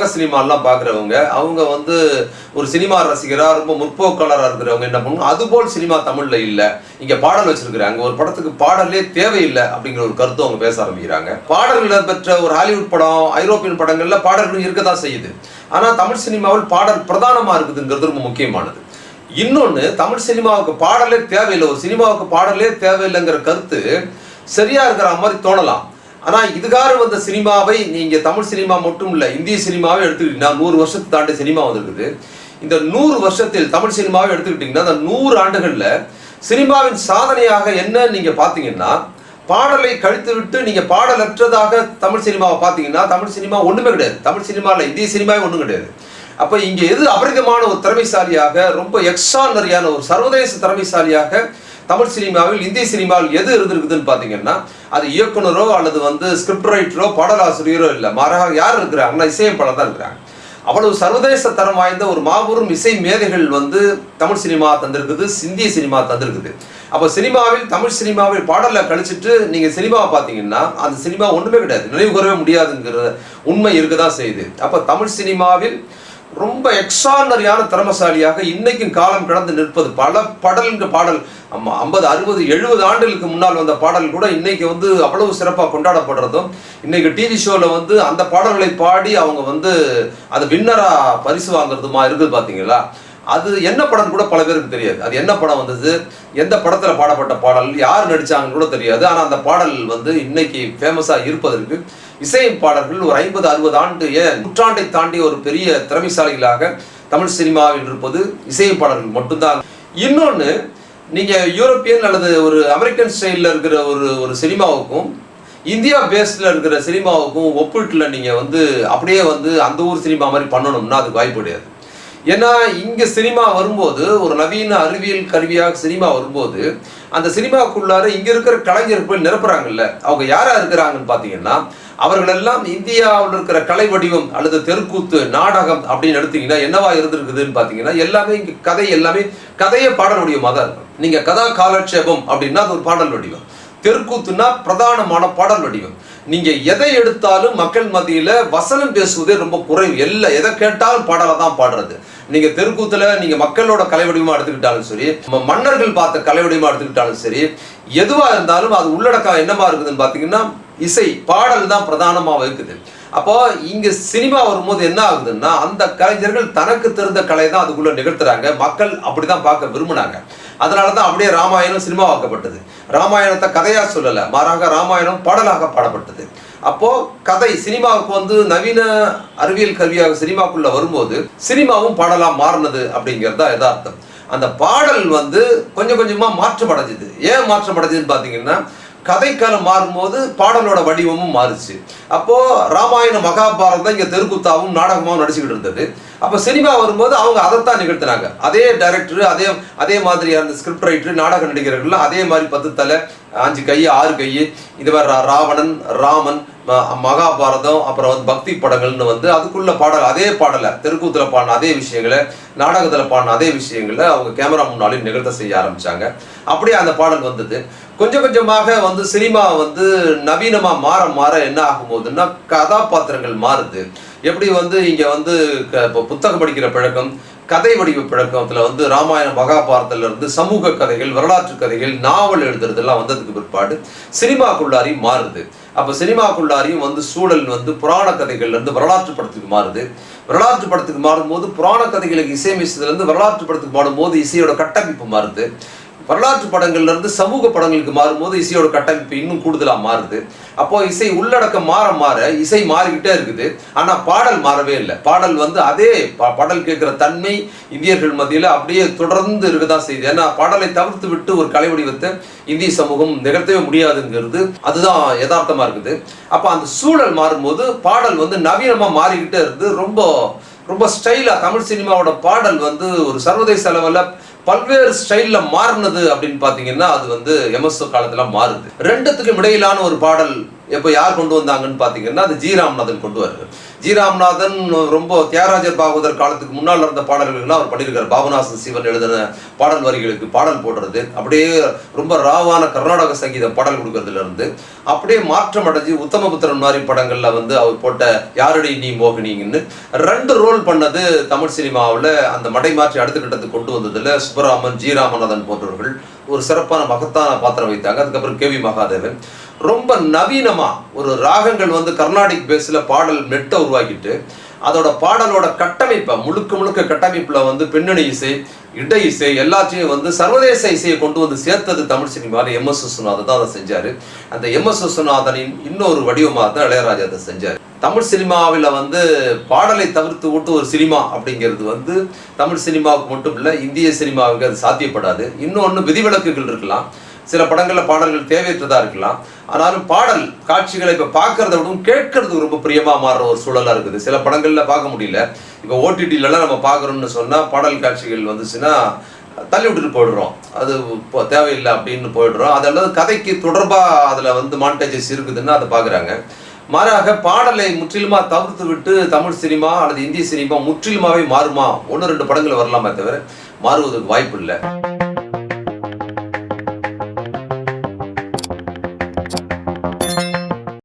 உலக சினிமாலாம் பார்க்குறவங்க அவங்க வந்து ஒரு சினிமா ரசிகராக ரொம்ப முற்போக்காளராக இருக்கிறவங்க என்ன பண்ணுவோம் அதுபோல் சினிமா தமிழில் இல்லை. இங்கே பாடல் வச்சிருக்கிறாங்க. ஒரு படத்துக்கு பாடலே தேவையில்லை அப்படிங்கிற ஒரு கருத்து அவங்க பேச ஆரம்பிக்கிறாங்க. பாடல்கள் பெற்ற ஒரு ஹாலிவுட் படம் ஐரோப்பியன் படங்களில் பாடல்கள் இருக்க தான் செய்யுது. ஆனால் தமிழ் சினிமாவில் பாடல் பிரதானமாக இருக்குதுங்கிறது ரொம்ப முக்கியமானது. இன்னொன்று தமிழ் சினிமாவுக்கு பாடலே தேவையில்லை. ஒரு சினிமாவுக்கு பாடலே தேவையில்லைங்கிற கருத்து சரியா இருக்கிற மாதிரி தோணலாம். ஆனால் இதுகாறு வந்த சினிமாவை நீங்கள் தமிழ் சினிமா மட்டும் இல்லை இந்திய சினிமாவே எடுத்துக்கிட்டீங்கன்னா நூறு வருஷத்தை தாண்டி சினிமா வந்திருக்குது. இந்த நூறு வருஷத்தில் தமிழ் சினிமாவை எடுத்துக்கிட்டீங்கன்னா அந்த நூறு ஆண்டுகளில் சினிமாவின் சாதனையாக என்ன நீங்கள் பார்த்தீங்கன்னா பாடலை கழித்து விட்டு நீங்கள் பாடலற்றதாக தமிழ் சினிமாவை பார்த்தீங்கன்னா தமிழ் சினிமா ஒன்றுமே கிடையாது. தமிழ் சினிமாவில் இந்திய சினிமாவே ஒன்றும் கிடையாது. அப்போ இங்கே எது அபரிதமான ஒரு திறமைசாலியாக ரொம்ப எக்ஸ்ட்ரானரியான ஒரு சர்வதேச திறமைசாலியாக தமிழ் சினிமாவில் இந்திய சினிமாவில் எது இருந்திருக்குதுன்னு பார்த்தீங்கன்னா அது இயக்குனரோ அல்லது வந்து ஸ்கிரிப்ட் ரைட்டரோ பாடலாசிரியரோ இல்லை. மாறாக யார் இருக்கிறாங்கன்னா இசையமைப்பாளர் தான் இருக்கிறாங்க. அவ்வளவு சர்வதேச தரம் வாய்ந்த ஒரு மாபெரும் இசை மேதைகள் வந்து தமிழ் சினிமா தந்திருக்குது இந்திய சினிமா தந்திருக்குது. அப்போ சினிமாவில் தமிழ் சினிமாவில் பாடலை கழிச்சிட்டு நீங்கள் சினிமாவை பார்த்தீங்கன்னா அந்த சினிமா ஒன்றுமே கிடையாது. நினைவு கூறவே முடியாதுங்கிற உண்மை இருக்க தான் செய்யுது. அப்போ தமிழ் சினிமாவில் ரொம்ப எக்ஸ்ட்ரானரியான திறமசாலியாக இன்னைக்கும் காலம் கடந்து நிற்பது. பல பாடல்ங்க பாடல். ஆமாம் ஐம்பது அறுபது எழுபது ஆண்டுகளுக்கு முன்னால் வந்த பாடல் கூட இன்னைக்கு வந்து அவ்வளவு சிறப்பாக கொண்டாடப்படுறதும் இன்னைக்கு டிவி ஷோவில் வந்து அந்த பாடல்களை பாடி அவங்க வந்து அதை வின்னராக பரிசு வாங்குறதுமா இருக்குது பார்த்தீங்களா அது என்ன படம் கூட பல பேருக்கு தெரியாது. அது என்ன படம் வந்தது? எந்த படத்தில் பாடப்பட்ட பாடல்? யார் நடித்தாங்கன்னு கூட தெரியாது. ஆனால் அந்த பாடல் வந்து இன்னைக்கு ஃபேமஸாக இருப்பதற்கு இசையமைப்பாளர்கள் ஒரு ஐம்பது அறுபது ஆண்டு ஏன் நூற்றாண்டை தாண்டி ஒரு பெரிய திறமைசாலிகளாக தமிழ் சினிமாவில் இருப்பது பாடல்கள் மட்டும்தான். இன்னொன்று நீங்கள் யூரோப்பியன் அல்லது ஒரு அமெரிக்கன் ஸ்டைலில் இருக்கிற ஒரு ஒரு சினிமாவுக்கும் இந்தியா பேஸ்டில் இருக்கிற சினிமாவுக்கும் ஒப்பீட்டில் நீங்கள் வந்து அப்படியே வந்து அந்த ஊர் சினிமா மாதிரி பண்ணணும்னா அதுக்கு வாய்ப்பு கிடையாது. ஏன்னா இங்க சினிமா வரும்போது ஒரு நவீன அறிவியல் கருவியாக சினிமா வரும்போது அந்த சினிமாவுக்குள்ளார இங்க இருக்கிற கலைஞர்கள் நிரப்புறாங்கல்ல. அவங்க யாரா இருக்கிறாங்கன்னு பாத்தீங்கன்னா அவர்கள் எல்லாம் இந்தியாவில் இருக்கிற கலை வடிவம் அல்லது தெருக்கூத்து நாடகம் அப்படின்னு எடுத்தீங்கன்னா என்னவா இருந்திருக்குதுன்னு பாத்தீங்கன்னா எல்லாமே இங்க கதை எல்லாமே கதையை பாடல் வடிவமாக தான் இருக்கும். நீங்க கதா காலட்சேபம் அப்படின்னா அது ஒரு பாடல் வடிவம். தெருக்கூத்துனா பிரதானமான பாடல் வடிவம். நீங்க எதை எடுத்தாலும் மக்கள் மத்தியில வசனம் பேசுவதே ரொம்ப குறைவு. எல்லா எதை கேட்டாலும் பாடலை தான் பாடுறது. நீங்க தெருக்கூத்துல நீங்க மக்களோட கலை வடிவமாக எடுத்துக்கிட்டாலும் சரி மன்னர்கள் பார்த்த கலை வடிவமாக எடுத்துக்கிட்டாலும் சரி எதுவா இருந்தாலும் அது உள்ளடக்கம் என்னமா இருக்குதுன்னு பாத்தீங்கன்னா இசை பாடல் தான் பிரதானமா இருக்குது அப்போ இங்க சினிமா வரும்போது என்ன ஆகுதுன்னா அந்த கலைஞர்கள் தனக்கு தெரிந்த கலை தான் அதுக்குள்ள நிகழ்த்துறாங்க. மக்கள் அப்படிதான் பார்க்க விரும்புனாங்க. அதனால தான் அப்படியே ராமாயணம் சினிமாவாக்கப்பட்டது. ராமாயணத்தை கதையாக சொல்லலை. மாறாக ராமாயணம் பாடலாக பாடப்பட்டது. அப்போது கதை சினிமாவுக்கு வந்து நவீன அறிவியல் கருவியாக சினிமாவுக்குள்ளே வரும்போது சினிமாவும் பாடலாக மாறினது அப்படிங்கிறது தான் யதார்த்தம். அந்த பாடல் வந்து கொஞ்சம் கொஞ்சமாக மாற்றம் அடைஞ்சுது. ஏன் மாற்றம் அடைஞ்சதுன்னு பார்த்தீங்கன்னா கதைக்காலம் மாறும்போது பாடலோட வடிவமும் மாறுச்சு. அப்போ ராமாயணம் மகாபாரதம் இங்க தெருக்குத்தாவும் நாடகமாகவும் நடிச்சுக்கிட்டு இருந்தது. அப்போ சினிமா வரும்போது அவங்க அதைத்தான் நிகழ்த்தினாங்க. அதே டைரக்டர் அதே அதே மாதிரியான அந்த ஸ்கிரிப்ட் ரைட்டர் நாடக நடிகர்கள்லாம் அதே மாதிரி பத்து தலை அஞ்சு கை ஆறு கை இது மாதிரி ரா- ராவணன் ராமன் மகாபாரதம் அப்புறம் வந்து பக்தி படங்கள்னு வந்து அதுக்குள்ள பாடல் அதே பாடலை தெருக்கூத்தில் பாடின அதே விஷயங்களை நாடகத்தில் பாடின அதே விஷயங்களை அவங்க கேமரா முன்னாலையும் நிகழ்த்த செய்ய ஆரம்பிச்சாங்க. அப்படியே அந்த பாடல் வந்தது. கொஞ்சம் கொஞ்சமாக வந்து சினிமா வந்து நவீனமாக மாற மாற என்ன ஆகும் போதுன்னா கதாபாத்திரங்கள் மாறுது. எப்படி வந்து இங்கே வந்து க- இப்போ புத்தகம் படிக்கிற பழக்கம் கதை வடிவ பழக்கத்தில் வந்து ராமாயண மகாபாரதத்துல இருந்து சமூக கதைகள் வரலாற்று கதைகள் நாவல் எழுதுறதெல்லாம் வந்ததுக்கு பிற்பாடு சினிமாக்குள்ளாரி மாறுது. அப்ப சினிமாக்குள்ளாரையும் வந்து சூழல் வந்து புராண கதைகள்ல இருந்து வரலாற்று படத்துக்கு மாறுது. வரலாற்று படத்துக்கு மாறும்போது புராண கதைகளுக்கு இசையமைச்சதுலேருந்து வரலாற்று படத்துக்கு மாறும்போது இசையோட கட்டமைப்பு மாறுது. வரலாற்று படங்கள்லேருந்து சமூக படங்களுக்கு மாறும்போது இசையோட கட்டமைப்பு இன்னும் கூடுதலாக மாறுது. அப்போ இசை உள்ளடக்கம் மாற மாற இசை மாறிக்கிட்டே இருக்குது. ஆனால் பாடல் மாறவே இல்லை. பாடல் வந்து அதே பாடல் கேட்குற தன்மை இந்தியர்கள் மத்தியில் அப்படியே தொடர்ந்து இருக்கதான் செய்யுது. ஏன்னா பாடலை தவிர்த்து விட்டு ஒரு கலை வடிவத்தை இந்திய சமூகம் நிகழ்த்தவே முடியாதுங்கிறது அதுதான் யதார்த்தமாக இருக்குது. அப்போ அந்த சூழல் மாறும்போது பாடல் வந்து நவீனமாக மாறிக்கிட்டே இருந்து ரொம்ப ரொம்ப ஸ்டைலாக தமிழ் சினிமாவோட பாடல் வந்து ஒரு சர்வதேச அளவில் பல்வேறு ஸ்டைல்ல மாறினது அப்படின்னு பாத்தீங்கன்னா அது வந்து எம்எஸ்ஓ காலத்துல மாறுது. ரெண்டுத்துக்கும் இடையிலான ஒரு பாடல் எப்ப யார் கொண்டு வந்தாங்கன்னு பாத்தீங்கன்னா அது ஜி ராம்நாதன் கொண்டு வருது. ஜி ராம்நாதன் ரொம்ப தியாகராஜர் பாகவதர் காலத்துக்கு முன்னால் இருந்த பாடல்கள்லாம் அவர் பண்ணியிருக்காரு. பாபநாசன் சிவன் எழுதின பாடல் வரிகளுக்கு பாடல் போடுறது அப்படியே ரொம்ப ராவான கர்நாடக சங்கீத பாடல் கொடுக்கறதுலேருந்து அப்படியே மாற்றம் அடைஞ்சு உத்தமபுத்திரன் மாதிரி படங்களில் வந்து அவர் போட்ட யாருடைய நீ மோகினிங்கன்னு ரெண்டு ரோல் பண்ணது தமிழ் சினிமாவில் அந்த மடை மாற்றி அடுத்த கட்டத்துக்கு கொண்டு வந்ததில் சுப்பராமன் ஜி ராமநாதன் போன்றவர்கள் ஒரு சிறப்பான மகத்தான பாத்திரம் வைத்தாங்க. அதுக்கப்புறம் கேவி மகாதேவன். ரொம்ப நவீனமாக ஒரு ராகங்கள் வந்து கர்நாடிக் பேஸில் பாடல் மெட்டை உருவாக்கிட்டு அதோட பாடலோட கட்டமைப்பை முழுக்க முழுக்க கட்டமைப்பில் வந்து பின்னணி இசை இட இசை எல்லாத்தையும் வந்து சர்வதேச இசையை கொண்டு வந்து சேர்த்தது தமிழ் சினிமாவில் எம் எஸ் விஸ்வநாதன் தான் அதை செஞ்சாரு. அந்த எம் எஸ் விஸ்வநாதனின் இன்னொரு வடிவமாக தான் இளையராஜா அதை செஞ்சார். தமிழ் சினிமாவில் வந்து பாடலை தவிர்த்து விட்டு ஒரு சினிமா அப்படிங்கிறது வந்து தமிழ் சினிமாவுக்கு மட்டும் இல்லை இந்திய சினிமாவுக்கு அது சாத்தியப்படாது. இன்னொன்று விதிவிலக்குகள் இருக்கலாம். சில படங்களில் பாடல்கள் தேவையற்றதாக இருக்கலாம். ஆனாலும் பாடல் காட்சிகளை இப்போ பார்க்கறத விடவும் கேட்கறது ரொம்ப பிரியமாக மாறுற ஒரு சூழலாக இருக்குது. சில படங்கள்ல பார்க்க முடியல. இப்போ ஓடிடிலலாம் நம்ம பார்க்குறோம்னு சொன்னால் பாடல் காட்சிகள் வந்துச்சுன்னா தள்ளி விட்டுட்டு போயிடுறோம். அது இப்போ தேவையில்லை அப்படின்னு போயிடுறோம். அது அல்லது கதைக்கு தொடர்பாக அதில் வந்து மானிட்டைசஸ் இருக்குதுன்னா அதை பார்க்குறாங்க. மாறாக பாடலை முற்றிலுமா தவிர்த்து விட்டு தமிழ் சினிமா அல்லது இந்திய சினிமா முற்றிலுமாவே மாறுமா? ஒன்று ரெண்டு படங்கள் வரலாமே தவிர மாறுவதற்கு வாய்ப்பு இல்லை.